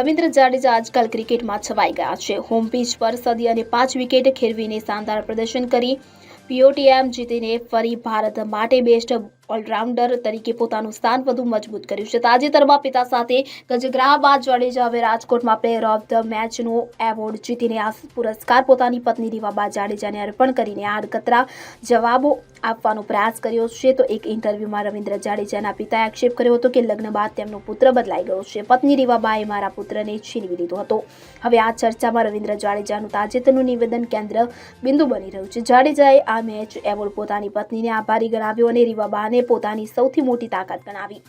રવિન્દ્ર જાડેજા આજકાલ ક્રિકેટમાં છવાઈ ગયા છે. હોમ પીચ પર સદી અને પાંચ વિકેટ ખેરવીને શાનદાર પ્રદર્શન કરી. પીઓટીએમ જીતીને ફરી ભારત માટે બેસ્ટ ઓલરાઉન્ડર તરીકે પોતાનું સ્થાન વધુ મજબૂત કર્યું છે. તાજેતરમાં પિતા સાથે ગજગ્રાહ બાદ જાડેજા હવે રાજકોટમાં પ્લેયર ઓફ ધ મેચનો એવોર્ડ જીતીને આ પુરસ્કાર પોતાની પત્ની રીવાબા જાડેજાને અર્પણ કરીને આડકતરા જવાબો આપવાનો પ્રયાસ કર્યો છે. તો એક ઇન્ટરવ્યુમાં રવિન્દ્ર જાડેજાના પિતાએ આક્ષેપ કર્યો હતો કે લગ્ન બાદ તેમનો પુત્ર બદલાઈ ગયો છે. પત્ની રીવાબાએ મારા પુત્રને છીનવી લીધો હતો. હવે આ ચર્ચામાં રવિન્દ્ર જાડેજાનું તાજેતરનું નિવેદન કેન્દ્ર બિંદુ બની રહ્યું છે. જાડેજાએ આ મેચ એવોર્ડ પોતાની પત્નીને આભારી ગણાવ્યો અને રીવાબાને પોતાની સૌથી મોટી તાકાત ગણાવી.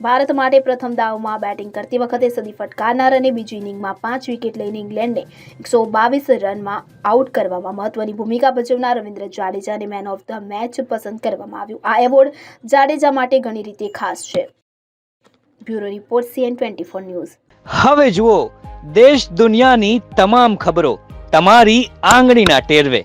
ભારત માટે પ્રથમ દાવમાં બેટિંગ કરતી વખતે સદી ફટકારનાર અને બીજી ઇનિંગમાં પાંચ વિકેટ લઈને ઇંગ્લેન્ડને એકસો બાવીસ રનમાં આઉટ કરવામાં મહત્વની ભૂમિકા ભજવનાર રવિન્દ્ર જાડેજાને મેન ઓફ ધ મેચ પસંદ કરવામાં આવ્યું. આ એવોર્ડ જાડેજા માટે ઘણી રીતે ખાસ છે. Bureau report CN twenty four news. હવે જુઓ, દેશ દુનિયાની તમામ ખબરો તમારી આંગળીના ટેરવે.